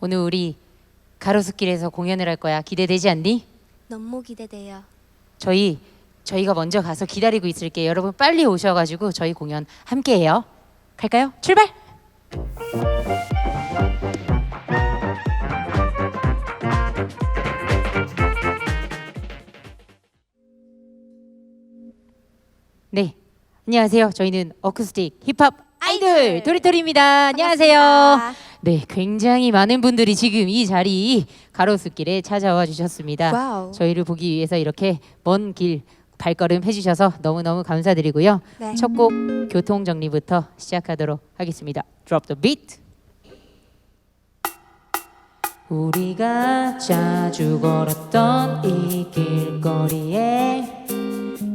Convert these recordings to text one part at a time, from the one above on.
오늘 우리 가로수길에서 공연을 할 거야. 기대되지 않니? 너무 기대돼요. 저희 저희가 먼저 가서 기다리고 있을게요. 여러분 빨리 오셔가지고 저희 공연 함께해요. 갈까요? 출발! 네, 안녕하세요. 저희는 어쿠스틱 힙합 아이돌 아이돌. 도리토리입니다. 안녕하세요. 반갑습니다. 네, 굉장히 많은 분들이 지금 이 자리 가로수길에 찾아와 주셨습니다. 와우. 저희를 보기 위해서 이렇게 먼 길 발걸음 해주셔서 너무너무 감사드리고요. 네. 첫 곡 교통 정리부터 시작하도록 하겠습니다. Drop the beat. 우리가 자주 걸었던 이 길거리에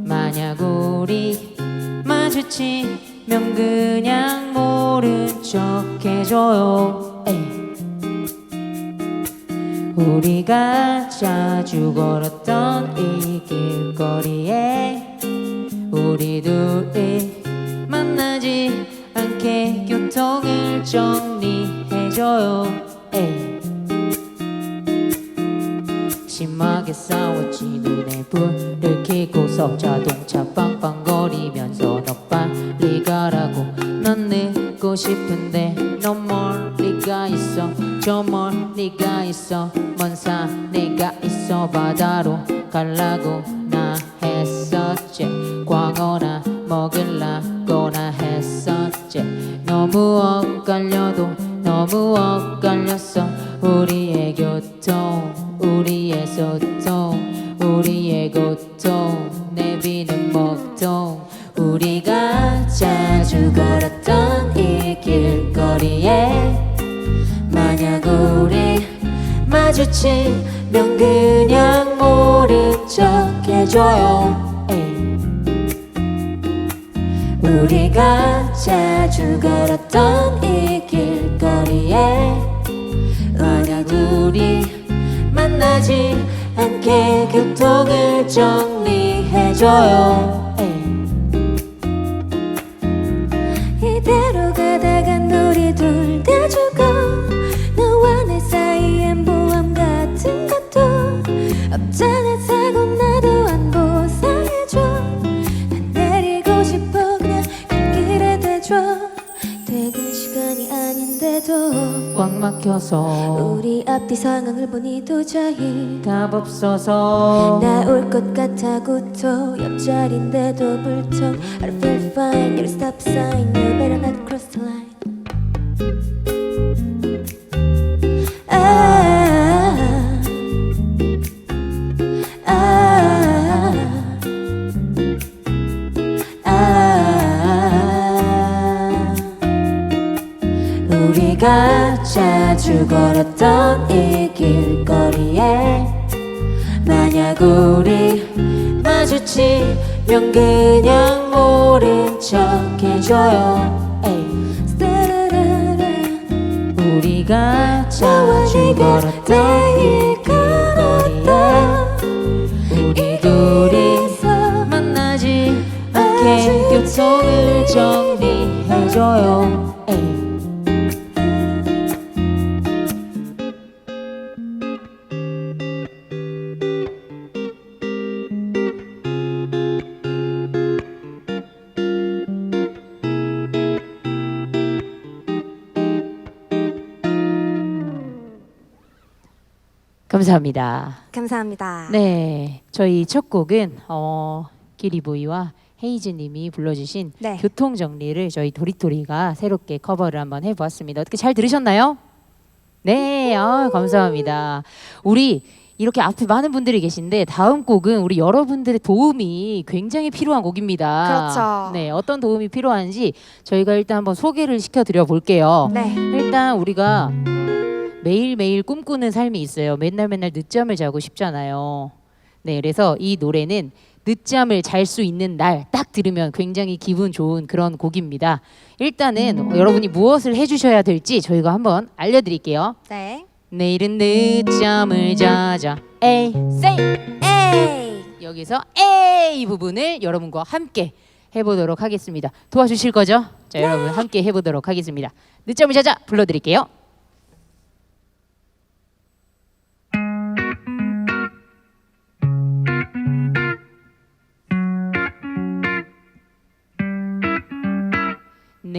만약 우리 마주치 면 그냥 모른 척 해줘요. 우리가 자주 걸었던 이 길거리에 우리 둘이 만나지 않게 교통을 정리해줘요 에이. 심하게 싸웠지 눈에 불을 켜고서 자동차 빵빵거리면서 싶은데 너 멀리가 있어. 저 멀리가 있어. 먼 산에가 있어. 바다로 갈라고 나 했었지. 광어나 먹을라고나 했었지. 너무 엇갈려도 너무 엇갈렸어. 우리의 교통 우리의 소통 자주 걸었던 이 길거리에 만약 우리 만나지 않게 교통을 정리해줘요 막혀서 우리 앞뒤 상황을 보니 도저히 답 없어서 나올 것 같아고 또 옆자리인데도 불통 I feel fine You're stop sign You better not 그냥 모른 척 해줘요 에이. 스타라라라. 우리가 내가 걸었던 이 길거리에 우리 둘이 만나지 않게 교통을 정리해줘요 감사합니다. 감사합니다. 네, 저희 첫 곡은 어, 기리보이와 헤이즈님이 불러주신 네. 교통 정리를 저희 도리토리가 새롭게 커버를 한번 해보았습니다. 어떻게 잘 들으셨나요? 네, 아, 감사합니다. 우리 이렇게 앞에 많은 분들이 계신데 다음 곡은 우리 여러분들의 도움이 굉장히 필요한 곡입니다. 그렇죠. 네, 어떤 도움이 필요한지 저희가 일단 한번 소개를 시켜드려 볼게요. 네. 일단 우리가 매일매일 꿈꾸는 삶이 있어요. 맨날 맨날 늦잠을 자고 싶잖아요. 네, 그래서 이 노래는 늦잠을 잘 수 있는 날 딱 들으면 굉장히 기분 좋은 그런 곡입니다. 일단은 여러분이 무엇을 해주셔야 될지 저희가 한번 알려드릴게요. 네. 내일은 늦잠을 자자. 에이, say. 에이. 여기서 에이 부분을 여러분과 함께 해보도록 하겠습니다. 도와주실 거죠? 자, 여러분 함께 해보도록 하겠습니다. 늦잠을 자자 불러드릴게요.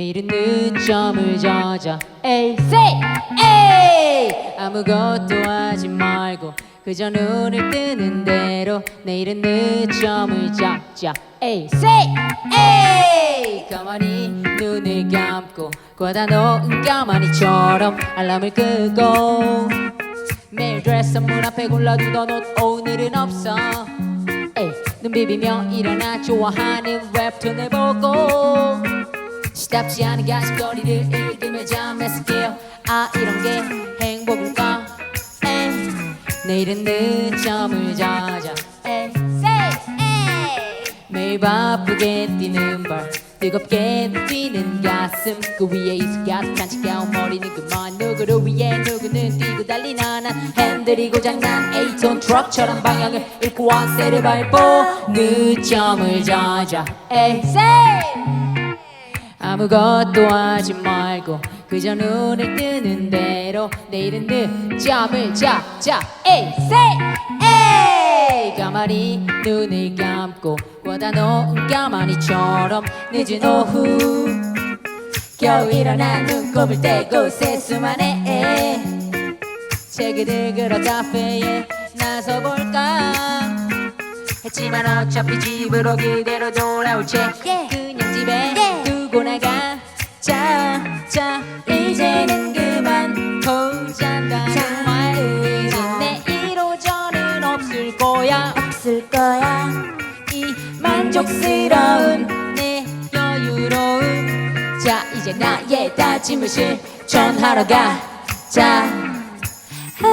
내일은 늦잠을 자자. 에이 say 에이! 아무것도 하지 말고 그저 눈을 뜨는 대로 내일은 늦잠을 자자. 에이 say 에이! 가만히 눈을 감고 꽂아 놓은 가만히처럼 알람을 끄고 매일 드레스 문 앞에 골라두던 옷 오늘은 없어. 에이 눈 비비며 일어나 좋아하는 웹툰을 보고 시답지 않은 가십거리를 읽으며 깨어. 아 이런 게 행복일까 에이 내일은 늦잠을 자자. 매일 바쁘게 뛰는 발 뜨겁게 뛰는 가슴. 그 위에 가슴 간직해온 머리는 그만 누구를 위해 누구는 뛰고 달리나. 난 핸들이 고장난 에이톤 트럭처럼 방향을 잃고 왕세를 밟고 늦잠을 자자. 에이 say 아무것도 하지 말고 그저 눈을 뜨는 대로 내일은 늦잠을 자자 에이 say 에이. 가만히 눈을 감고 꽂아 놓은 가만히처럼 늦은 오후 겨우 일어나 눈곱을 떼고 세수만 해 책을 읽으러 카페에 나서 볼까? 했지만 어차피 집으로 그대로 돌아올 책 예. 그냥 집에 예. 두고 나가 자, 자 이제는 그만 말이지 그만. 내일 오전은 없을 거야. 없을 거야. 이 만족스러운 내 여유로움 자 이제 나의 다짐을 실천하러 가자. 아,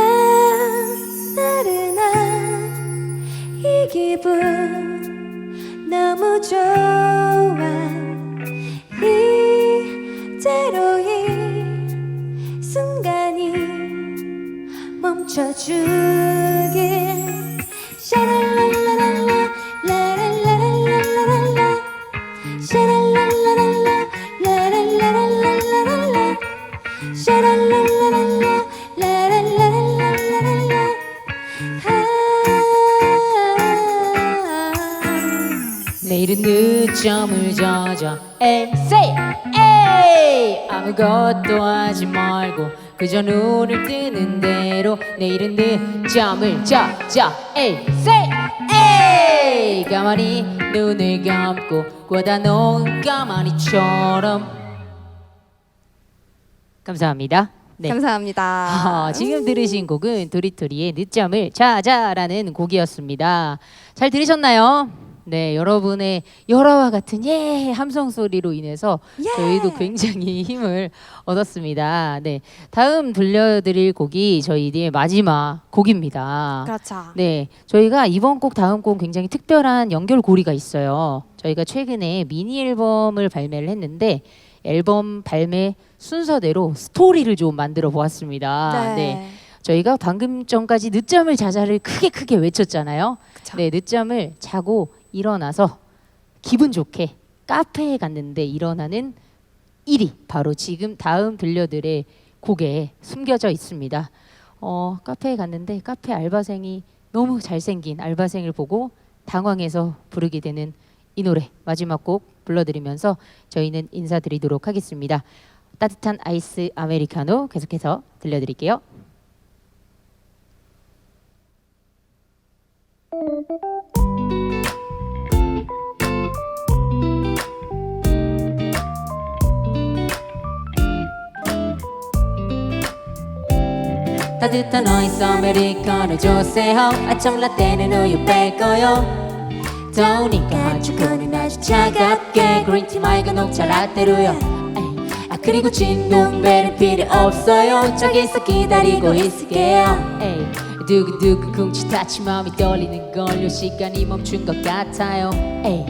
나른한 이 기분 너무 좋아 자자 에이 say 에이 아무것도 하지 말고 그저 눈을 뜨는 대로 내일은 늦잠을 자자 에이 say 에이 가만히 눈을 감고 꽂아 놓은 가만히처럼 감사합니다 네. 감사합니다. 아, 지금 들으신 곡은 도리토리의 늦잠을 자자라는 곡이었습니다. 잘 들으셨나요? 네, 여러분의 열화와 같은 예 함성 소리로 인해서 예. 저희도 굉장히 힘을 얻었습니다. 네, 다음 들려드릴 곡이 저희의 마지막 곡입니다. 그렇죠. 네, 저희가 이번 곡 다음 곡 굉장히 특별한 연결고리가 있어요. 저희가 최근에 미니 앨범을 발매를 했는데 앨범 발매 순서대로 스토리를 좀 만들어 보았습니다. 네. 저희가 방금 전까지 늦잠을 자자를 크게 크게 외쳤잖아요. 그쵸. 네, 늦잠을 자고 일어나서 기분 좋게 카페에 갔는데 일어나는 일이 바로 지금 다음 들려드릴 곡에 숨겨져 있습니다. 어, 카페에 갔는데 카페 알바생이 너무 잘생긴 알바생을 보고 당황해서 부르게 되는 이 노래 마지막 곡 불러드리면서 저희는 인사드리도록 하겠습니다. 따뜻한 아이스 아메리카노 계속해서 들려드릴게요. 따뜻한 아이스 아메리카노 주세요 아침 라떼는 우유 빼고요. 더우니까 아주코는 아주 차갑게 그린티 말고 녹차 라떼로요. 아 그리고 진동배는 필요 없어요. 저기서 기다리고 있을게요. 두근두근 쿵치타치 마음이 떨리는 걸요. 시간이 멈춘 것 같아요. 에이.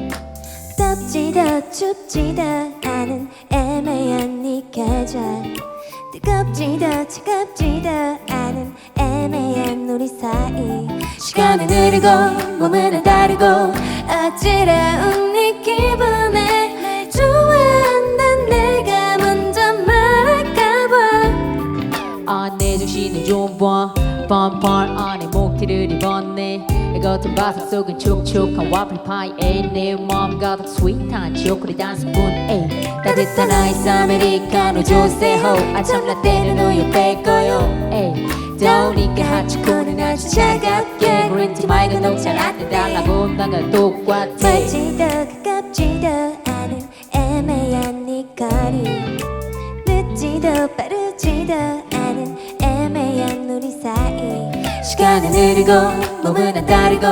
덥지도 춥지도 않은 애매한 네 계절 뜨겁지도 차갑지도 않은 애매한 우리 사이 시간은 흐르고 몸은 안 다르고 어지러운 네 기분에 날 좋아한다 내가 먼저 말할까봐 아, 내 정신을 좀 봐. 뻔뻔 안에 목티를 입었네 이 겉은 바삭 속은 촉촉한 와플 파이에 내몸 가득 스윗한 초콜릿 한 스푼. 에이 따뜻한 아이스 아메리카노 조세호 아침 라떼는 우유 에이 더우니까 핫초코는 아주 차갑게. 그린티 맑은 녹차 라떼 달라고 온다가 똑같아 멀지도 가깝지도 시간은 흐르고 몸은 안 다르고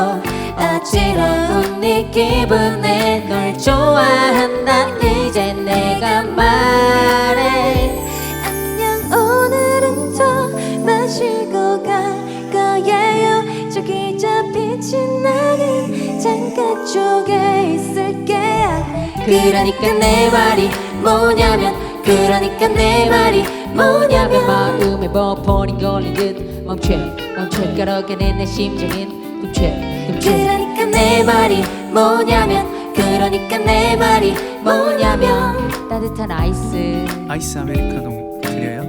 어지러운 네 기분에 널 좋아한다 이제 내가 말해 안녕 오늘은 더 마시고 갈 거예요 저기 저 빛이 나는 창가 쪽에 있을게요 그러니까 내 말이 뭐냐면 그러니까 내 말이 뭐냐면 마음에 버퍼링 걸린 듯 멈춰 걸어가는 내 심장은 금채 금채. 그러니까 내 말이 뭐냐면 그러니까 내 말이 뭐냐면. 따뜻한 아이스. 아이스 아메리카노 드려요?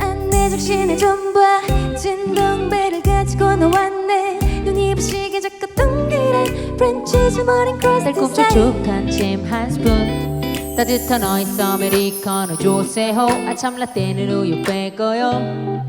안내 적신을 좀봐. 진동배를 가지고 나왔네. 눈이 부시게 자꾸 동그란 프렌치즈 머린 크로스 달콤 촉촉한 잼한 스푼 따뜻한 아이스 아메리카노 조세호. 아참 라떼는 우유 빼고요.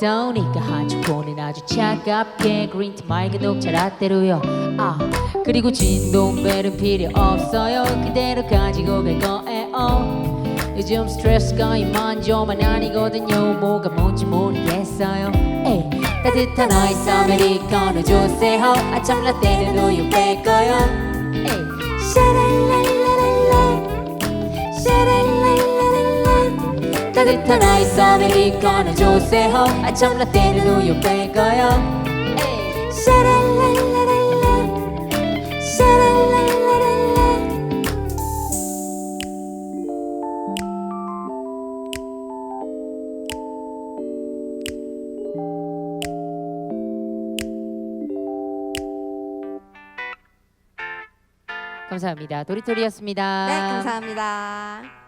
더우니까 한 초코는 아주 차갑게 그린티 맑은 녹차 라떼로요. 아 그리고 진동벨은 필요 없어요. 그대로 가지고 갈 거예요. 요즘 스트레스가 이만저만 아니거든요. 뭐가 뭔지 모르겠어요. 에이 따뜻한 아이스 아메리카노 조세호. 아참 라떼는 우유 빼고요. 에이 따뜻한 아이스 아메리카노 조세호 아참 라떼는 우유 빼고요 에이. 샤랄랄랄랄라 샤랄랄랄랄라 감사합니다 도리토리였습니다 네, 감사합니다.